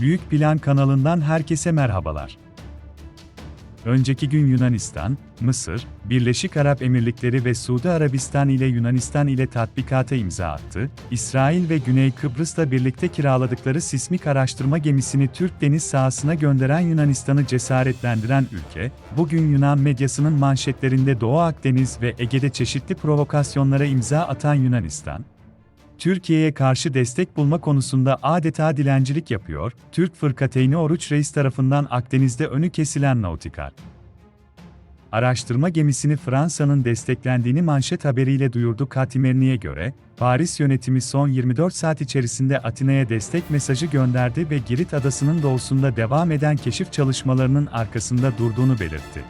Büyük Plan kanalından herkese merhabalar. Önceki gün Yunanistan, Mısır, Birleşik Arap Emirlikleri ve Suudi Arabistan ile Yunanistan ile tatbikata imza attı. İsrail ve Güney Kıbrıs'la birlikte kiraladıkları sismik araştırma gemisini Türk deniz sahasına gönderen Yunanistan'ı cesaretlendiren ülke, bugün Yunan medyasının manşetlerinde Doğu Akdeniz ve Ege'de çeşitli provokasyonlara imza atan Yunanistan, Türkiye'ye karşı destek bulma konusunda adeta dilencilik yapıyor, Türk Fırkateyni Oruç Reis tarafından Akdeniz'de önü kesilen Nautikal. Araştırma gemisini Fransa'nın desteklendiğini manşet haberiyle duyurdu Katimerni'ye göre, Paris yönetimi son 24 saat içerisinde Atina'ya destek mesajı gönderdi ve Girit adasının doğusunda devam eden keşif çalışmalarının arkasında durduğunu belirtti.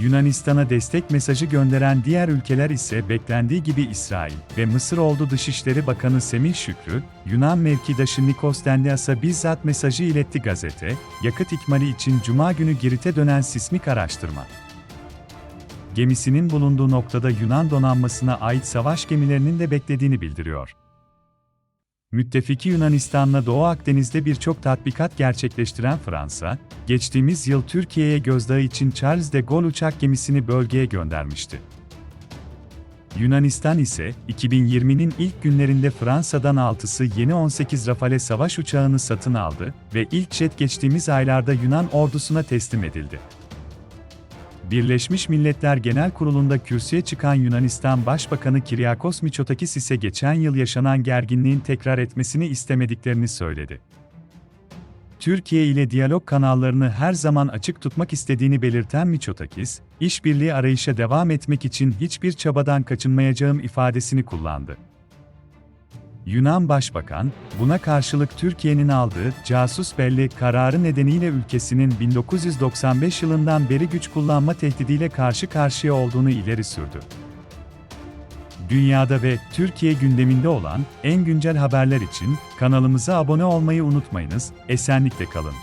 Yunanistan'a destek mesajı gönderen diğer ülkeler ise beklendiği gibi İsrail ve Mısır oldu Dışişleri Bakanı Semih Şükrü, Yunan mevkidaşı Nikos Dendias'a bizzat mesajı iletti gazete, yakıt ikmali için Cuma günü Girit'e dönen sismik araştırma. Gemisinin bulunduğu noktada Yunan donanmasına ait savaş gemilerinin de beklediğini bildiriyor. Müttefiki Yunanistan'la Doğu Akdeniz'de birçok tatbikat gerçekleştiren Fransa, geçtiğimiz yıl Türkiye'ye gözdağı için Charles de Gaulle uçak gemisini bölgeye göndermişti. Yunanistan ise, 2020'nin ilk günlerinde Fransa'dan 6'sı yeni 18 Rafale savaş uçağını satın aldı ve ilk jet geçtiğimiz aylarda Yunan ordusuna teslim edildi. Birleşmiş Milletler Genel Kurulu'nda kürsüye çıkan Yunanistan Başbakanı Kyriakos Mitsotakis ise geçen yıl yaşanan gerginliğin tekrar etmesini istemediklerini söyledi. Türkiye ile diyalog kanallarını her zaman açık tutmak istediğini belirten Mitsotakis, işbirliği arayışa devam etmek için hiçbir çabadan kaçınmayacağım ifadesini kullandı. Yunan Başbakan, buna karşılık Türkiye'nin aldığı casus belli kararı nedeniyle ülkesinin 1995 yılından beri güç kullanma tehdidiyle karşı karşıya olduğunu ileri sürdü. Dünyada ve Türkiye gündeminde olan en güncel haberler için kanalımıza abone olmayı unutmayınız, esenlikle kalın.